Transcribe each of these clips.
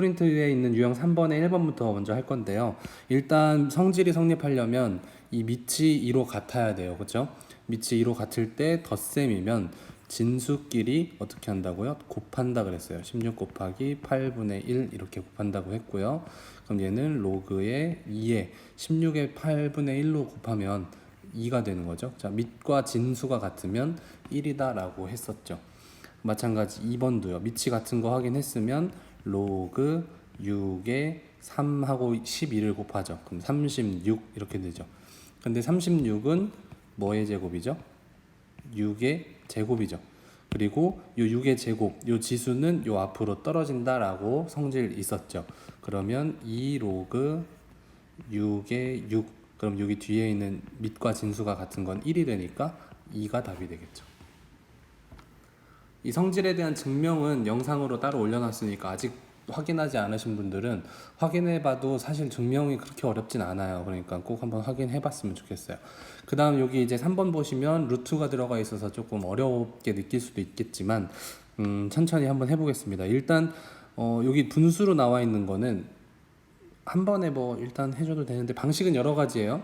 프린트에 있는 유형 3번의 1번부터 먼저 할 건데요. 일단 성질이 성립하려면 이 밑이 2로 같아야 돼요. 그렇죠? 밑이 2로 같을 때 덧셈이면 진수끼리 어떻게 한다고요? 곱한다 그랬어요. 16 곱하기 8분의 1 이렇게 곱한다고 했고요. 그럼 얘는 로그의 2에 16의 8분의 1로 곱하면 2가 되는 거죠. 자, 밑과 진수가 같으면 1이다라고 했었죠. 마찬가지 2번도요. 밑이 같은 거 확인했으면 로그 6에 3하고 12를 곱하죠. 그럼 36 이렇게 되죠. 근데 36은 뭐의 제곱이죠? 6의 제곱이죠. 그리고 요 6의 제곱, 요 지수는 요 앞으로 떨어진다라고 성질 있었죠. 그러면 2 로그 6의 6 그럼 여기 뒤에 있는 밑과 진수가 같은 건 1이 되니까 2가 답이 되겠죠. 이 성질에 대한 증명은 영상으로 따로 올려놨으니까 아직 확인하지 않으신 분들은 확인해봐도 사실 증명이 그렇게 어렵진 않아요. 그러니까 꼭 한번 확인해봤으면 좋겠어요. 그 다음 여기 이제 3번 보시면 루트가 들어가 있어서 조금 어렵게 느낄 수도 있겠지만 음, 천천히 한번 해보겠습니다. 일단 어, 여기 분수로 나와 있는 거는 한 번에 뭐 일단 해줘도 되는데 방식은 여러 가지예요.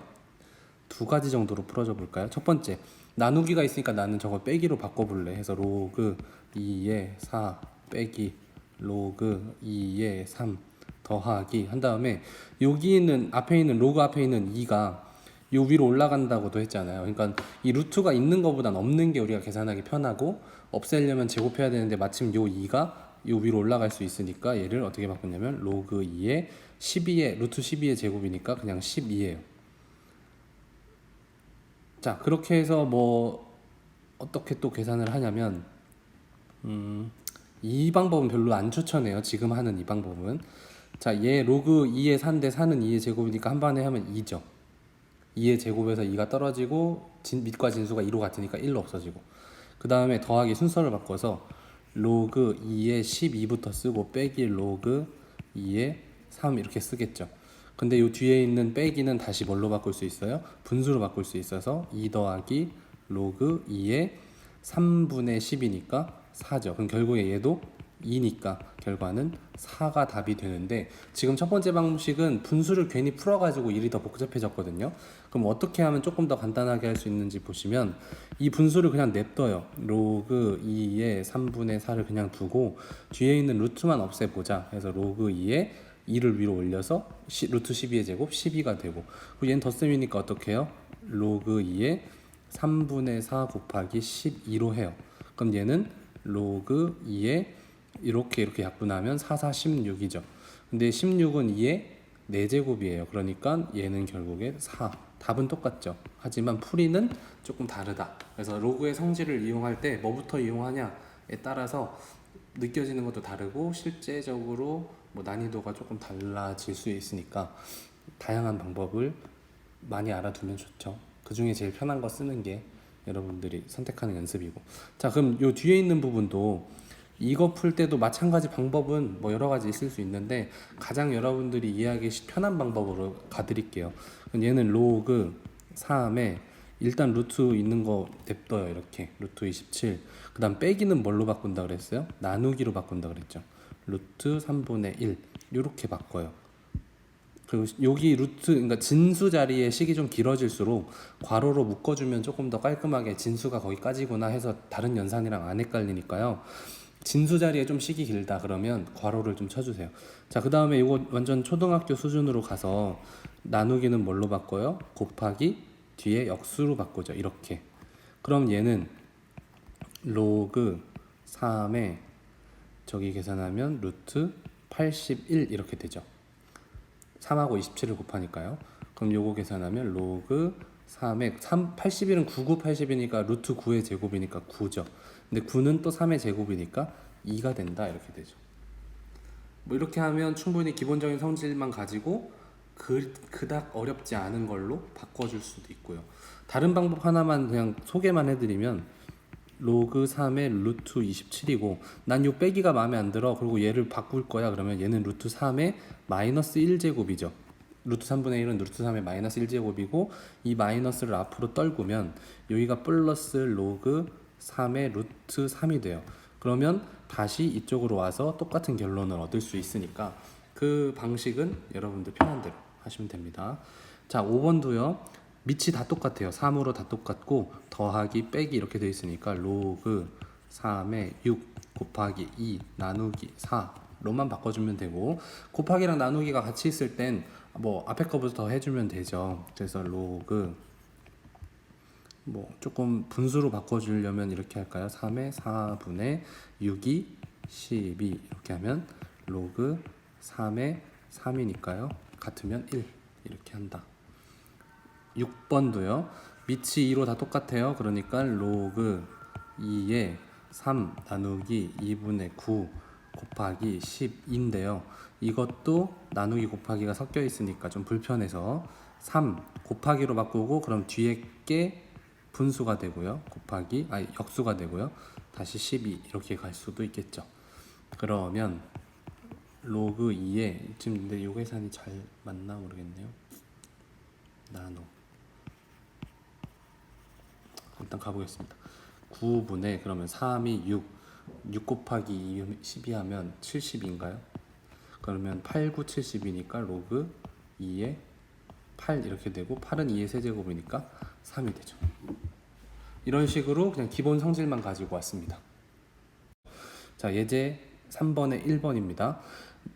두 가지 정도로 풀어줘 볼까요? 첫 번째 나누기가 있으니까 나는 저거 빼기로 바꿔볼래 해서 로그 2에 4 빼기 로그 2에 3 더하기 한 다음에 여기 있는 앞에 있는 로그 앞에 있는 2가 요 위로 올라간다고도 했잖아요. 그러니까 이 루트가 있는 것보단 없는 게 우리가 계산하기 편하고 없애려면 제곱해야 되는데 마침 요 2가 요 위로 올라갈 수 있으니까 얘를 어떻게 바꾸냐면 로그 2에 12의 루트 12의 제곱이니까 그냥 12예요. 자 그렇게 해서 뭐 어떻게 또 계산을 하냐면 음, 이 방법은 별로 안 추천해요. 지금 하는 이 방법은 자 얘 로그 2의 4인데 4는 2의 제곱이니까 한 번에 하면 2죠. 2의 제곱에서 2가 떨어지고 진, 밑과 진수가 2로 같으니까 1로 없어지고 그 다음에 더하기 순서를 바꿔서 로그 2의 12부터 쓰고 빼기 로그 2의 3 이렇게 쓰겠죠. 근데 요 뒤에 있는 빼기는 다시 뭘로 바꿀 수 있어요? 분수로 바꿀 수 있어서 2 더하기 로그 2의 3분의 10이니까 4죠. 그럼 결국에 얘도 2니까 결과는 4가 답이 되는데 지금 첫 번째 방식은 분수를 괜히 풀어가지고 일이 더 복잡해졌거든요. 그럼 어떻게 하면 조금 더 간단하게 할 수 있는지 보시면 이 분수를 그냥 냅둬요. 로그 2의 3분의 4를 그냥 두고 뒤에 있는 루트만 없애보자. 해서 로그 2의 2를 위로 올려서 시, 루트 12의 제곱 12가 되고 그리고 얘는 덧셈이니까 어떻게 해요? 로그 2의 3분의 4 곱하기 12로 해요. 그럼 얘는 로그 2의 이렇게 이렇게 약분하면 4, 4, 16이죠. 근데 16은 2의 4제곱이에요. 그러니까 얘는 결국에 4. 답은 똑같죠. 하지만 풀이는 조금 다르다. 그래서 로그의 성질을 이용할 때 뭐부터 이용하냐에 따라서 느껴지는 것도 다르고 실제적으로 뭐 난이도가 조금 달라질 수 있으니까 다양한 방법을 많이 알아두면 좋죠. 그 중에 제일 편한 거 쓰는 게 여러분들이 선택하는 연습이고. 자, 그럼 요 뒤에 있는 부분도 이거 풀 때도 마찬가지 방법은 뭐 여러 가지 있을 수 있는데 가장 여러분들이 이해하기 쉽- 편한 방법으로 가드릴게요. 얘는 로그 3에 일단 루트 있는 거 냅둬요 이렇게 루트 27. 그다음 빼기는 뭘로 바꾼다 그랬어요? 나누기로 바꾼다 그랬죠. 루트 3분의 1 이렇게 바꿔요. 그리고 여기 루트 그러니까 진수 자리에 식이 좀 길어질수록 괄호로 묶어주면 조금 더 깔끔하게 진수가 거기까지구나 해서 다른 연산이랑 안 헷갈리니까요. 진수 자리에 좀 식이 길다 그러면 괄호를 좀 쳐주세요. 자, 그 다음에 이거 완전 초등학교 수준으로 가서 나누기는 뭘로 바꿔요? 곱하기 뒤에 역수로 바꾸죠. 이렇게. 그럼 얘는 로그 3에 저기 계산하면 루트 81 이렇게 되죠. 3하고 27을 곱하니까요. 그럼 요거 계산하면 로그 3에 3 81은 99 80이니까 루트 9의 제곱이니까 9죠. 근데 9는 또 3의 제곱이니까 2가 된다 이렇게 되죠. 뭐 이렇게 하면 충분히 기본적인 성질만 가지고 그 그닥 어렵지 않은 걸로 바꿔줄 수도 있고요. 다른 방법 하나만 그냥 소개만 해드리면 로그 3의 루트 27이고 난 요 빼기가 마음에 안 들어 그리고 얘를 바꿀 거야 그러면 얘는 루트 3의 마이너스 1제곱이죠 루트 3분의 1은 루트 3의 마이너스 1제곱이고 이 마이너스를 앞으로 떨구면 여기가 플러스 로그 3의 루트 3이 돼요 그러면 다시 이쪽으로 와서 똑같은 결론을 얻을 수 있으니까 그 방식은 여러분들 편한 대로 하시면 됩니다. 자, 5번도요. 밑이 다 똑같아요. 3으로 다 똑같고 더하기 빼기 이렇게 되어 있으니까 로그 3의 6 곱하기 2 나누기 4로만 바꿔주면 되고 곱하기랑 나누기가 같이 있을 땐 뭐 앞에 거부터 해주면 되죠. 그래서 로그 뭐 조금 분수로 바꿔주려면 이렇게 할까요? 3의 4분의 6이 12 이렇게 하면 로그 3의 3이니까요. 같으면 1 이렇게 한다. 6번도요. 밑이 2로 다 똑같아요. 그러니까 로그 2에 3 나누기 2분의 9 곱하기 10인데요. 이것도 나누기 곱하기가 섞여 있으니까 좀 불편해서 3 곱하기로 바꾸고 그럼 뒤에 게 분수가 되고요. 곱하기 아 역수가 되고요. 다시 12 이렇게 갈 수도 있겠죠. 그러면 로그 2에 지금 근데 요 계산이 잘 맞나 모르겠네요. 나노 일단 가보겠습니다. 9분의 그러면 3이 6, 6 곱하기 2, 12 하면 70인가요? 그러면 8, 9, 70이니까 로그 2에 8 이렇게 되고 8은 2의 세제곱이니까 3이 되죠. 이런 식으로 그냥 기본 성질만 가지고 왔습니다. 자, 예제 3번에 1번입니다.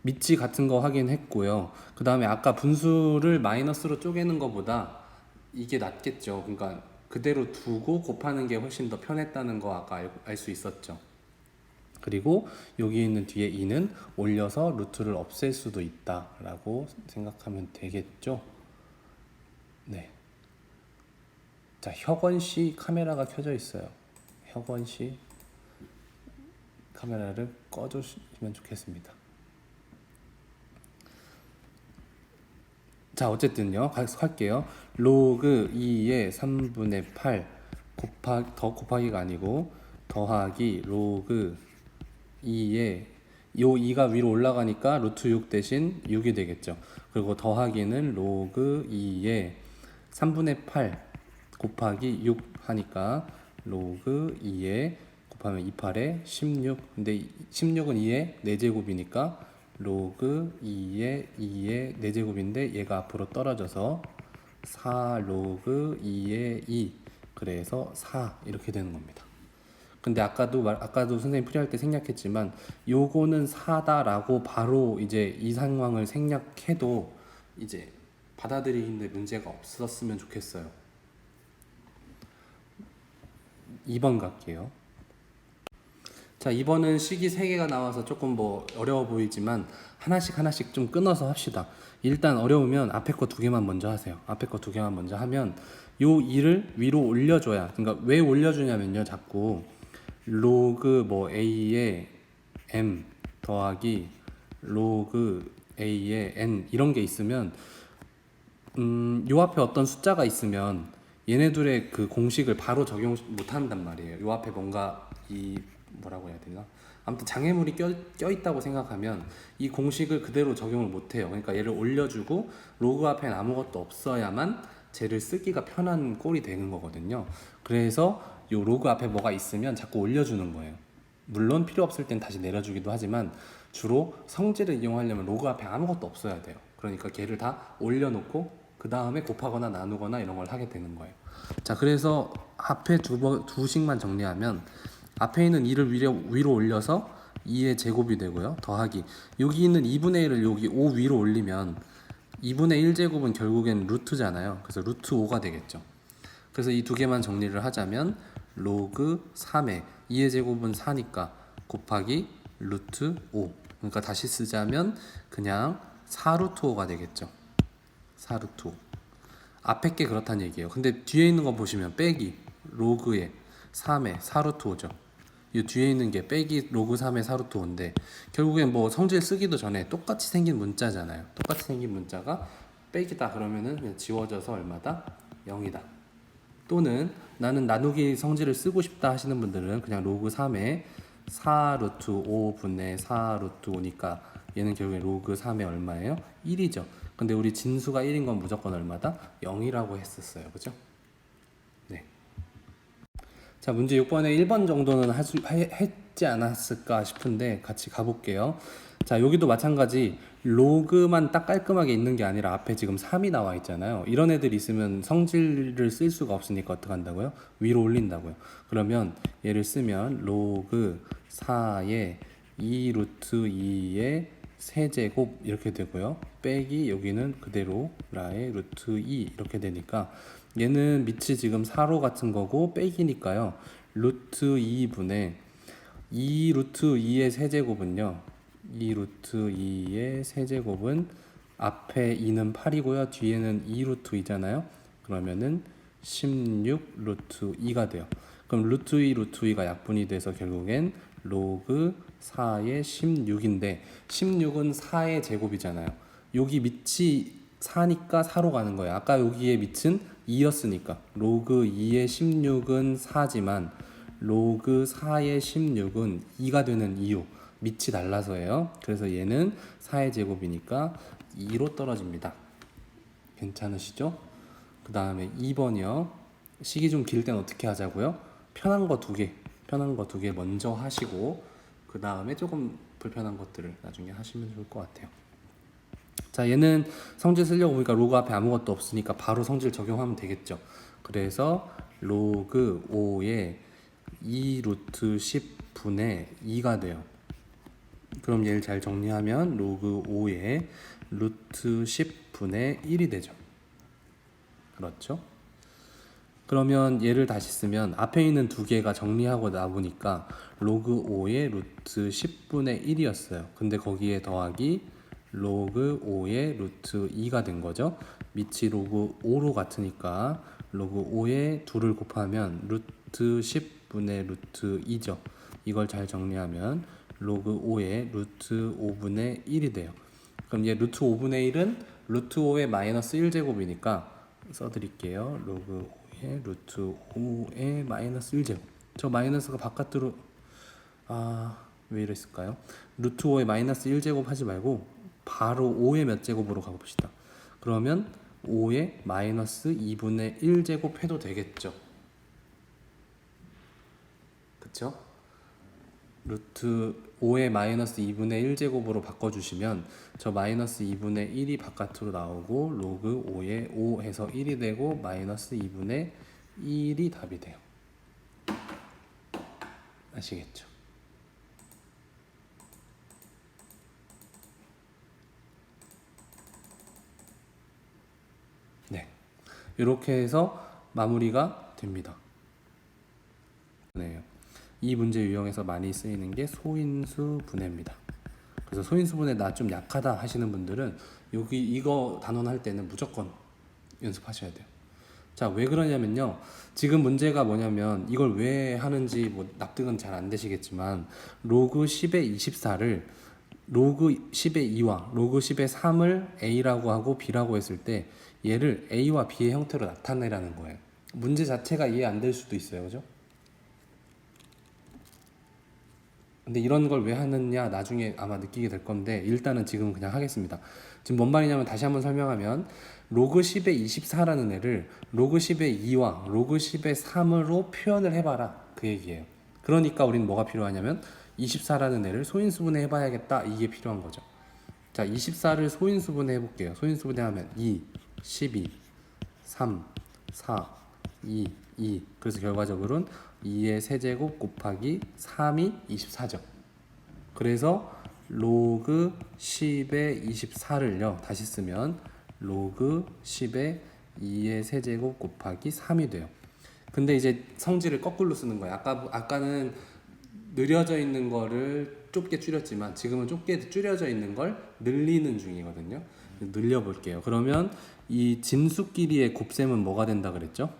밑지 같은 거 확인했고요. 그 다음에 아까 분수를 마이너스로 쪼개는 것보다 이게 낫겠죠. 그러니까 그대로 두고 곱하는 게 훨씬 더 편했다는 거 아까 알 수 있었죠. 그리고 여기 있는 뒤에 2는 올려서 루트를 없앨 수도 있다라고 생각하면 되겠죠. 네. 자, 혁원 씨 카메라가 켜져 있어요. 혁원 씨 카메라를 꺼주시면 좋겠습니다. 자, 어쨌든요. 가- 할게요. 로그 2의 3분의 8 곱하 더 곱하기가 아니고 더하기 로그 2의 요 2가 위로 올라가니까 루트 6 대신 6이 되겠죠. 그리고 더하기는 로그 2의 3분의 8 곱하기 6 하니까 로그 2에 곱하면 2, 8에 16 근데 16은 2의 4제곱이니까 로그 2의 2의 4제곱인데 얘가 앞으로 떨어져서 4 로그 2의 2 그래서 4 이렇게 되는 겁니다. 근데 아까도 말, 아까도 선생님 풀이할 때 생략했지만 요거는 4다라고 바로 이제 이 상황을 생략해도 이제 받아들이는데 문제가 없었으면 좋겠어요. 2번 갈게요. 자, 2번은 식이 3개가 나와서 조금 뭐 어려워 보이지만 하나씩 하나씩 좀 끊어서 합시다. 일단 어려우면 앞에 거 두 개만 먼저 하세요. 앞에 거 두 개만 먼저 하면 요 2를 위로 올려줘야 그러니까 왜 올려주냐면요. 자꾸 로그 뭐 a의 m 더하기 로그 a의 n 이런 게 있으면 음, 요 앞에 어떤 숫자가 있으면 얘네들의 그 공식을 바로 적용 못 한단 말이에요. 요 앞에 뭔가 이 뭐라고 해야 되나? 아무튼 장애물이 껴, 껴 있다고 생각하면 이 공식을 그대로 적용을 못 해요. 그러니까 얘를 올려주고 로그 앞엔 아무것도 없어야만 쟤를 쓰기가 편한 꼴이 되는 거거든요. 그래서 요 로그 앞에 뭐가 있으면 자꾸 올려주는 거예요. 물론 필요 없을 땐 다시 내려주기도 하지만 주로 성질을 이용하려면 로그 앞에 아무것도 없어야 돼요. 그러니까 걔를 다 올려놓고 그 다음에 곱하거나 나누거나 이런 걸 하게 되는 거예요. 자, 그래서 앞에 두, 번, 두 식만 정리하면 앞에 있는 2를 위로, 위로 올려서 2의 제곱이 되고요. 더하기. 여기 있는 2분의 1을 여기 5 위로 올리면 2분의 1 제곱은 결국엔 루트잖아요. 그래서 루트 5가 되겠죠. 그래서 이 두 개만 정리를 하자면 로그 3의 2의 제곱은 4니까 곱하기 루트 5 그러니까 다시 쓰자면 그냥 4루트 5가 되겠죠. 4루트 5 앞에 게 그렇다는 얘기예요. 근데 뒤에 있는 거 보시면 빼기. 로그의 3의 4루트 5죠 이 뒤에 있는 게 빼기 로그 3의 4루트 5인데 결국엔 뭐 성질 쓰기도 전에 똑같이 생긴 문자잖아요 똑같이 생긴 문자가 빼기다 그러면은 그냥 지워져서 얼마다? 0이다 또는 나는 나누기 성질을 쓰고 싶다 하시는 분들은 그냥 로그 3에 4 루트 5분의 4 루트 5니까 얘는 결국에 로그 3에 얼마예요? 1이죠. 근데 우리 진수가 1인 건 무조건 얼마다? 0이라고 했었어요. 그죠? 네. 자, 문제 6번에 1번 정도는 할 수, 해- 했지 않았을까 싶은데 같이 가볼게요. 자, 여기도 마찬가지 로그만 딱 깔끔하게 있는 게 아니라 앞에 지금 3이 나와 있잖아요. 이런 애들 있으면 성질을 쓸 수가 없으니까 어떻게 한다고요? 위로 올린다고요. 그러면 얘를 쓰면 로그 4의 2 루트 2의 세제곱 이렇게 되고요. 빼기 여기는 그대로 라의 루트 2 이렇게 되니까 얘는 밑이 지금 4로 같은 거고 빼기니까요. 루트 2분의 2 루트 2의 세제곱은요. 2 루트 2의 세제곱은 앞에 2는 8이고요. 뒤에는 2 루트 2잖아요. 그러면은 16 루트 2가 돼요. 그럼 루트 2 루트 2가 약분이 돼서 결국엔 로그 4의 16인데 16은 4의 제곱이잖아요. 여기 밑이 4니까 4로 가는 거예요. 아까 여기에 밑은 2였으니까 로그 2의 16은 4지만 로그 4의 16은 2가 되는 이유 밑이 달라서예요. 그래서 얘는 4의 제곱이니까 2로 떨어집니다. 괜찮으시죠? 그 다음에 2번이요. 식이 좀길 땐 어떻게 하자고요? 편한 거 두 개, 편한 거 두 개 먼저 하시고 그 다음에 조금 불편한 것들을 나중에 하시면 좋을 것 같아요. 자, 얘는 성질 쓰려고 보니까 로그 앞에 아무것도 없으니까 바로 성질 적용하면 되겠죠. 그래서 로그 5에 2 루트 10분의 2가 돼요. 그럼 얘를 잘 정리하면 로그 5에 루트 10분의 1이 되죠. 그렇죠? 그러면 얘를 다시 쓰면 앞에 있는 두 개가 정리하고 나보니까 로그 5의 루트 10분의 1이었어요. 근데 거기에 더하기 로그 5의 루트 2가 된 거죠. 밑이 로그 5로 같으니까 로그 5에 2를 곱하면 루트 10분의 루트 2죠. 이걸 잘 정리하면 로그 5의 루트 5분의 1이 돼요. 그럼 얘 루트 5분의 1은 루트 5의 마이너스 1제곱이니까 써드릴게요. 로그 5의 루트 5의 마이너스 1제곱. 저 마이너스가 바깥으로 아, 왜 이랬을까요? 루트 5의 마이너스 1제곱 하지 말고 바로 5의 몇 제곱으로 가봅시다. 그러면 5의 마이너스 2분의 1제곱 해도 되겠죠. 그쵸? 루트 5의 마이너스 2분의 1제곱으로 바꿔주시면 저 마이너스 2분의 1이 바깥으로 나오고 로그 5에 5 해서 1이 되고 마이너스 2분의 1이 답이 돼요. 아시겠죠? 네. 이렇게 해서 마무리가 됩니다. 네. 이 문제 유형에서 많이 쓰이는 게 소인수 분해입니다. 그래서 소인수 분해 나 좀 약하다 하시는 분들은 여기 이거 단원 할 때는 무조건 연습하셔야 돼요. 자, 왜 그러냐면요. 지금 문제가 뭐냐면 이걸 왜 하는지 뭐 납득은 잘 안 되시겠지만 로그 10의 24를 로그 10의 2와 로그 10의 3을 A라고 하고 B라고 했을 때 얘를 A와 B의 형태로 나타내라는 거예요. 문제 자체가 이해 안 될 수도 있어요. 그죠? 근데 이런 걸 왜 하느냐 나중에 아마 느끼게 될 건데 일단은 지금 그냥 하겠습니다. 지금 뭔 말이냐면 다시 한번 설명하면 로그 10의 24라는 애를 로그 10의 2와 로그 10의 3으로 표현을 해봐라 그 얘기예요. 그러니까 우리는 뭐가 필요하냐면 24라는 애를 소인수분해 해봐야겠다 이게 필요한 거죠. 자 24를 소인수분해 해볼게요. 소인수분해 하면 2, 12, 3, 4, 2, 2 그래서 결과적으로는 2의 세제곱 곱하기 3이 24죠. 그래서 로그 10의 24를요. 다시 쓰면 로그 10의 2의 세제곱 곱하기 3이 돼요. 근데 이제 성질을 거꾸로 쓰는 거예요. 아까 아까는 느려져 있는 거를 좁게 줄였지만 지금은 좁게 줄여져 있는 걸 늘리는 중이거든요. 늘려 볼게요. 그러면 이 진수 길이의 곱셈은 뭐가 된다 그랬죠?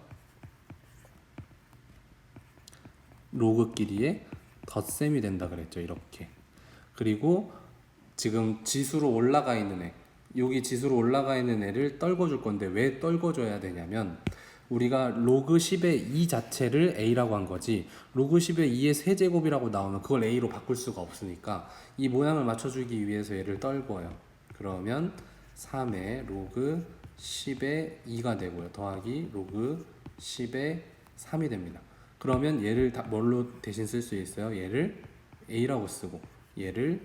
로그 길이의 덧셈이 된다 그랬죠. 이렇게. 그리고 지금 지수로 올라가 있는 애, 여기 지수로 올라가 있는 애를 떨궈줄 건데 왜 떨궈줘야 되냐면 우리가 로그 10의 2 자체를 a라고 한 거지 로그 10의 2의 세제곱이라고 나오면 그걸 a로 바꿀 수가 없으니까 이 모양을 맞춰주기 위해서 얘를 떨궈요. 그러면 3의 로그 10의 2가 되고요. 더하기 로그 10의 3이 됩니다. 그러면 얘를 다 뭘로 대신 쓸 수 있어요? 얘를 a라고 쓰고 얘를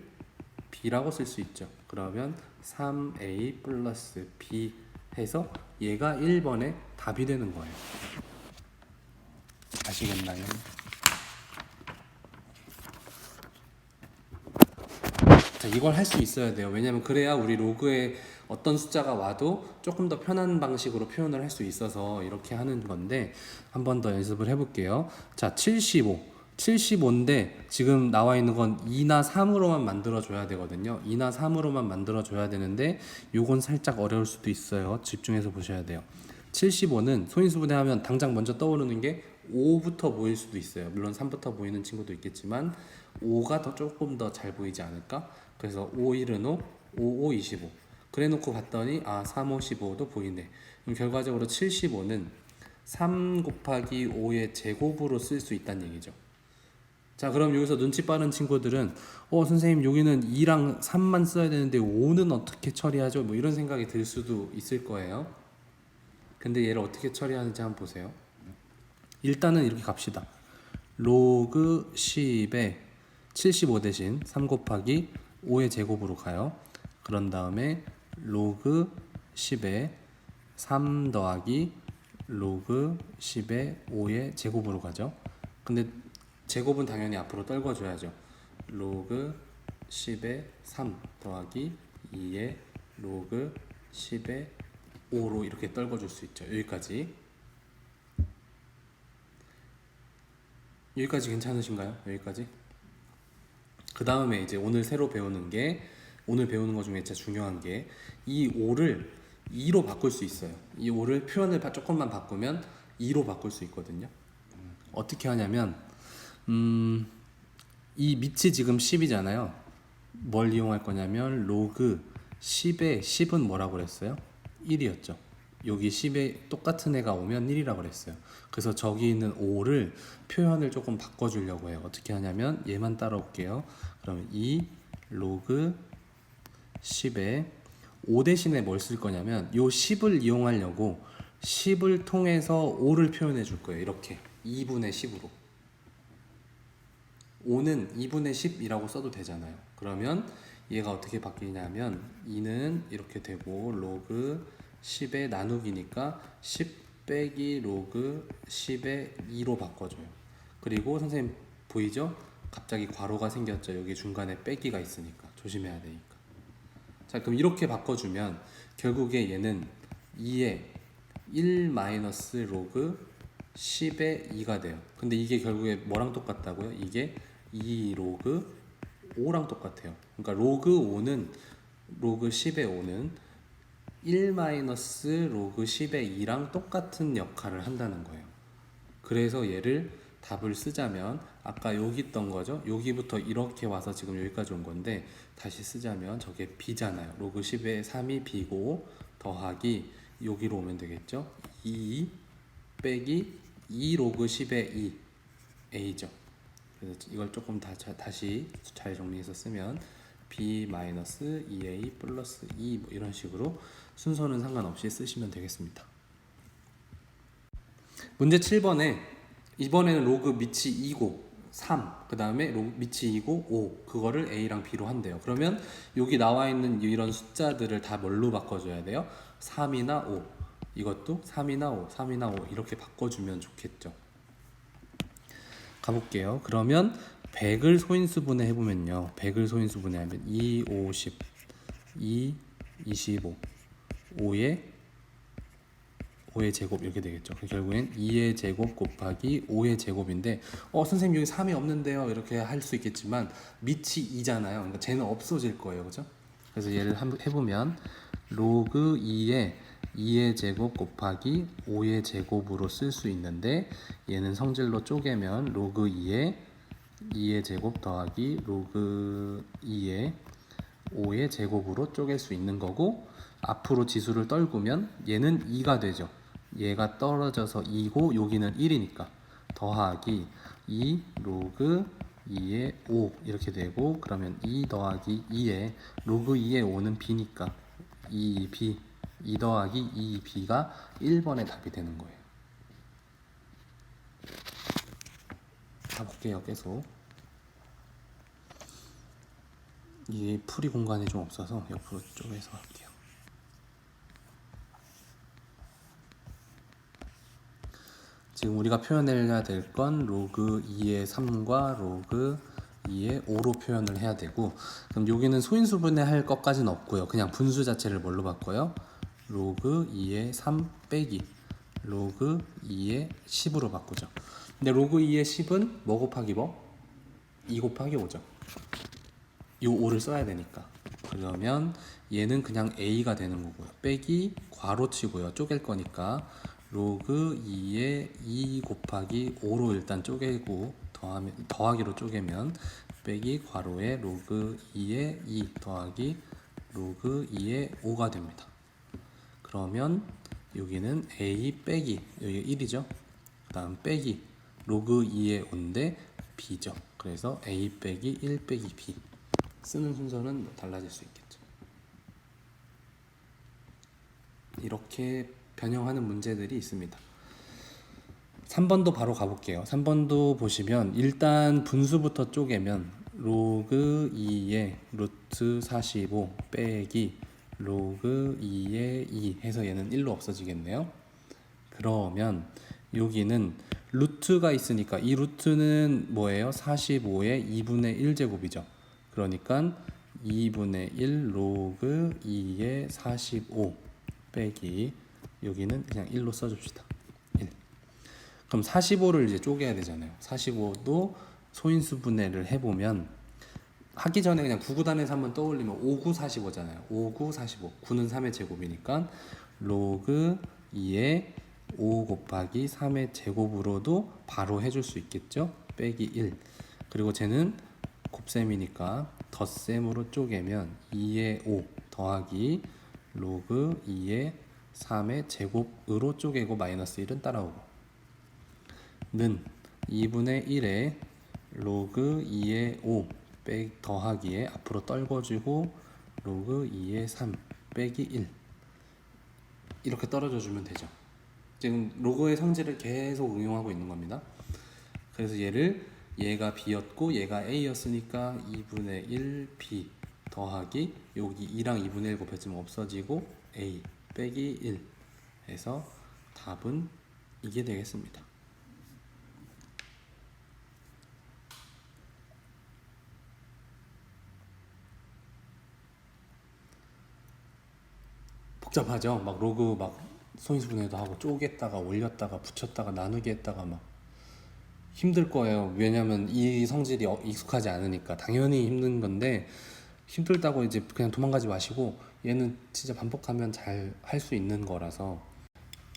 b라고 쓸 수 있죠. 그러면 3a 플러스 b 해서 얘가 1번의 답이 되는 거예요. 아시겠나요? 자, 이걸 할 수 있어야 돼요. 왜냐면 그래야 우리 로그에 어떤 숫자가 와도 조금 더 편한 방식으로 표현을 할 수 있어서 이렇게 하는 건데 한 번 더 연습을 해볼게요. 자, 75. 75인데 지금 나와 있는 건 2나 3으로만 만들어 줘야 되거든요. 2나 3으로만 만들어 줘야 되는데 요건 살짝 어려울 수도 있어요. 집중해서 보셔야 돼요. 75는 소인수분해 하면 당장 먼저 떠오르는 게 5부터 보일 수도 있어요. 물론 3부터 보이는 친구도 있겠지만 5가 더 조금 더 잘 보이지 않을까? 그래서 5, 1은 5, 5, 5, 25. 그래 놓고 봤더니 아, 3, 5, 15도 보이네. 그럼 결과적으로 75는 3 곱하기 5의 제곱으로 쓸 수 있다는 얘기죠. 자, 그럼 여기서 눈치 빠른 친구들은 어, 선생님 여기는 2랑 3만 써야 되는데 5는 어떻게 처리하죠? 뭐 이런 생각이 들 수도 있을 거예요. 근데 얘를 어떻게 처리하는지 한번 보세요. 일단은 이렇게 갑시다. 로그 10에 75 대신 3 곱하기 5의 제곱으로 가요. 그런 다음에 로그 10에 3 더하기 로그 10에 5의 제곱으로 가죠. 근데 제곱은 당연히 앞으로 떨궈줘야죠. 로그 10에 3 더하기 2의 로그 10에 5로 이렇게 떨궈줄 수 있죠. 여기까지. 여기까지 괜찮으신가요? 여기까지? 그 다음에 이제 오늘 새로 배우는 게 오늘 배우는 것 중에 진짜 중요한 게 이 5를 2로 바꿀 수 있어요. 이 5를 표현을 바- 조금만 바꾸면 2로 바꿀 수 있거든요. 어떻게 하냐면 음, 이 밑이 지금 10이잖아요. 뭘 이용할 거냐면 로그 10에 10은 뭐라고 그랬어요? 1이었죠. 여기 10에 똑같은 애가 오면 1이라고 그랬어요. 그래서 저기 있는 5를 표현을 조금 바꿔주려고 해요. 어떻게 하냐면 얘만 따라올게요. 그러면 이 로그 10에 5 대신에 뭘 쓸 거냐면 요 10을 이용하려고 10을 통해서 5를 표현해 줄 거예요. 이렇게 2분의 10으로. 5는 2분의 10이라고 써도 되잖아요. 그러면 얘가 어떻게 바뀌냐면 2는 이렇게 되고 로그 10의 나누기니까 10 빼기 로그 10의 2로 바꿔줘요. 그리고 선생님 보이죠? 갑자기 괄호가 생겼죠. 여기 중간에 빼기가 있으니까 조심해야 되니까. 자 그럼 이렇게 바꿔주면 결국에 얘는 2에 1 마이너스 로그 10의 2가 돼요. 근데 이게 결국에 뭐랑 똑같다고요? 이게 2 로그 5랑 똑같아요. 그러니까 로그 5는 로그 10의 5는 1 마이너스 로그 10의 2랑 똑같은 역할을 한다는 거예요. 그래서 얘를 답을 쓰자면 아까 여기 있던 거죠. 여기부터 이렇게 와서 지금 여기까지 온 건데 다시 쓰자면 저게 b잖아요. 로그 10의 3이 b고 더하기 여기로 오면 되겠죠. 2 빼기 2 로그 10의 2 a죠. 그래서 이걸 조금 다, 자- 다시 잘 정리해서 쓰면 b 마이너스 2a 플러스 2 뭐 이런 식으로 순서는 상관없이 쓰시면 되겠습니다. 문제 7번에 이번에는 로그 밑이 2고 3, 그 다음에 밑이 2고 5 그거를 a랑 b로 한대요. 그러면 여기 나와 있는 이런 숫자들을 다 뭘로 바꿔줘야 돼요? 3이나 5 이것도 3이나 5, 3이나 5 이렇게 바꿔주면 좋겠죠. 가볼게요. 그러면 100을 소인수분해 해보면요. 100을 소인수분해 하면 2, 50, 2, 25, 5의 5의 제곱 이렇게 되겠죠. 결국엔 2의 제곱 곱하기 5의 제곱인데 어 선생님 여기 3이 없는데요. 이렇게 할 수 있겠지만 밑이 2잖아요. 그러니까 쟤는 없어질 거예요. 그죠? 그래서 얘를 한번 해보면 로그 2의 2의 제곱 곱하기 5의 제곱으로 쓸 수 있는데 얘는 성질로 쪼개면 로그 2의 2의 제곱 더하기 로그 2의 5의 제곱으로 쪼갤 수 있는 거고 앞으로 지수를 떨구면 얘는 2가 되죠. 얘가 떨어져서 2고 여기는 1이니까. 더하기 2 로그 2의 5 이렇게 되고 그러면 2 더하기 2의 로그 2의 5는 b니까 2b 2 더하기 2b가 1번의 답이 되는 거예요. 가볼게요 계속. 이 풀이 공간이 좀 없어서 옆으로 쪼개서 할게요 지금 우리가 표현해야 될 건 로그 2의 3과 로그 2의 5로 표현을 해야 되고 그럼 여기는 소인수분해 할 것까지는 없고요. 그냥 분수 자체를 뭘로 바꿔요? 로그 2의 3 빼기 로그 2의 10으로 바꾸죠. 근데 로그 2의 10은 뭐 곱하기 뭐? 2 곱하기 5죠. 이 5를 써야 되니까. 그러면 얘는 그냥 a가 되는 거고요. 빼기 괄호 치고요. 쪼갤 거니까 로그 2에 2 곱하기 5로 일단 쪼개고 더하면, 더하기로 쪼개면 빼기 괄호에 로그 2에 2 더하기 로그 2에 5가 됩니다. 그러면 여기는 a 빼기 여기 1이죠? 그 다음 빼기 로그 2에 5인데 b죠. 그래서 a 빼기 1 빼기 b. 쓰는 순서는 뭐 달라질 수 있겠죠. 이렇게 변형하는 문제들이 있습니다. 3번도 바로 가볼게요. 3번도 보시면 일단 분수부터 쪼개면 로그 2에 루트 45 빼기 로그 2에 2 해서 얘는 1로 없어지겠네요. 그러면 여기는 루트가 있으니까 이 루트는 뭐예요? 45의 2분의 1제곱이죠. 그러니까 2분의 1 로그 2의 45 빼기 여기는 그냥 1로 써줍시다. 1 그럼 45를 이제 쪼개야 되잖아요. 45도 소인수 분해를 해보면 하기 전에 그냥 9구단에서 한번 떠올리면 5, 9, 45잖아요. 5, 9, 45 9는 3의 제곱이니까 로그 2에 5 곱하기 3의 제곱으로도 바로 해줄 수 있겠죠? 빼기 1 그리고 쟤는 곱셈이니까 덧셈으로 쪼개면 2의 5 더하기 로그 2의 3의 제곱으로 쪼개고 마이너스 1은 따라오고. 는 2분의 1에 로그 2의 5 빼, 더하기에 앞으로 떨궈주고 로그 2의 3 빼기 1 이렇게 떨어져 주면 되죠. 지금 로그의 성질을 계속 응용하고 있는 겁니다. 그래서 얘를 얘가 b였고 얘가 a였으니까 2분의 1 b 더하기 여기 2랑 2분의 1 곱해주면 없어지고 a 빼기 1 해서 답은 이게 되겠습니다. 복잡하죠? 막 로그 막 소인수분해도 하고 쪼갰다가 올렸다가 붙였다가 나누기 했다가 막 힘들 거예요. 왜냐면 이 성질이 어- 익숙하지 않으니까 당연히 힘든 건데 힘들다고 이제 그냥 도망가지 마시고 얘는 진짜 반복하면 잘 할 수 있는 거라서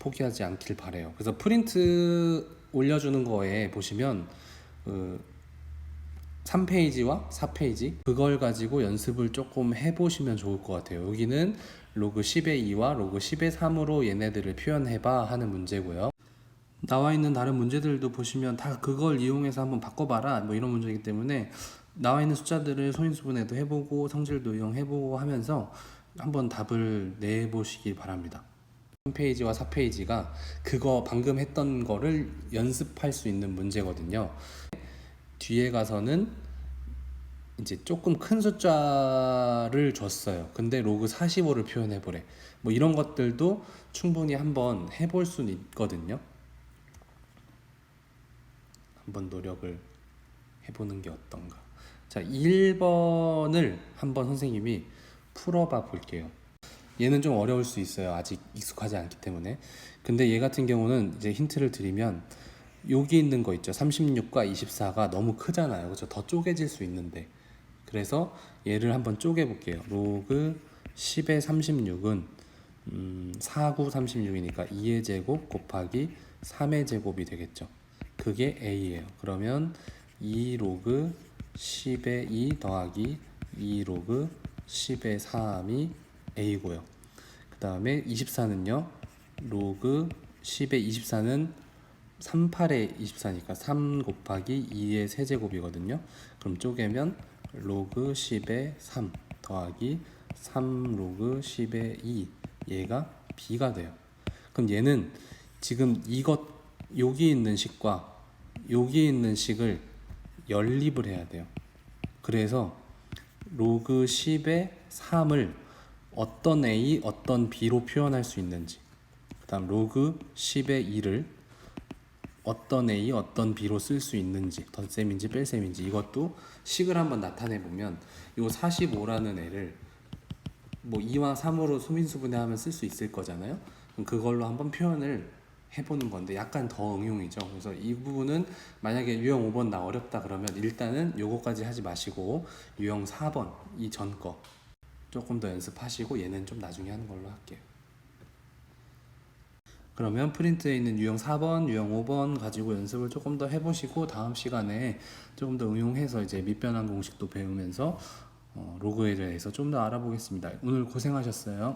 포기하지 않길 바래요. 그래서 프린트 올려주는 거에 보시면 그 3페이지와 4페이지 그걸 가지고 연습을 조금 해보시면 좋을 것 같아요. 여기는 로그 10의 2와 로그 10의 3으로 얘네들을 표현해봐 하는 문제고요. 나와 있는 다른 문제들도 보시면 다 그걸 이용해서 한번 바꿔봐라 뭐 이런 문제이기 때문에 나와 있는 숫자들을 소인수분해도 해보고 성질도 이용해보고 하면서 한번 답을 내보시길 바랍니다. 3페이지와 4페이지가 그거 방금 했던 거를 연습할 수 있는 문제거든요. 뒤에 가서는 이제 조금 큰 숫자를 줬어요. 근데 로그 45를 표현해 보래. 뭐 이런 것들도 충분히 한번 해볼 수는 있거든요. 한번 노력을 해보는 게 어떤가. 자, 1번을 한번 선생님이 풀어봐 볼게요. 얘는 좀 어려울 수 있어요. 아직 익숙하지 않기 때문에. 근데 얘 같은 경우는 이제 힌트를 드리면 여기 있는 거 있죠. 36과 24가 너무 크잖아요. 그렇죠? 더 쪼개질 수 있는데. 그래서 얘를 한번 쪼개 볼게요. 로그 10의 36은 음, 4, 9, 36이니까 2의 제곱 곱하기 3의 제곱이 되겠죠. 그게 a예요. 그러면 2 로그 10의 2 더하기 2 로그 10의 3이 a고요. 그 다음에 24는요. 로그 10의 24는 38의 24니까 3 곱하기 2의 세제곱이거든요. 그럼 쪼개면 로그 10의 3 더하기 3 로그 10의 2 얘가 b가 돼요. 그럼 얘는 지금 이것 여기 있는 식과 여기 있는 식을 연립을 해야 돼요. 그래서 로그 10의 3을 어떤 A, 어떤 B로 표현할 수 있는지 그 다음 로그 10의 2를 어떤 A, 어떤 B로 쓸 수 있는지 덧셈인지 뺄셈인지 이것도 식을 한번 나타내 보면 이 45라는 애를 뭐 2와 3으로 수민수분해하면 쓸 수 있을 거잖아요. 그럼 그걸로 한번 표현을 해보는 건데 약간 더 응용이죠. 그래서 이 부분은 만약에 유형 5번 나 어렵다 그러면 일단은 요거까지 하지 마시고 유형 4번 이 전 거 조금 더 연습하시고 얘는 좀 나중에 하는 걸로 할게요. 그러면 프린트에 있는 유형 4번, 유형 5번 가지고 연습을 조금 더 해보시고 다음 시간에 조금 더 응용해서 이제 밑변환 공식도 배우면서 어, 로그에 대해서 좀 더 알아보겠습니다. 오늘 고생하셨어요.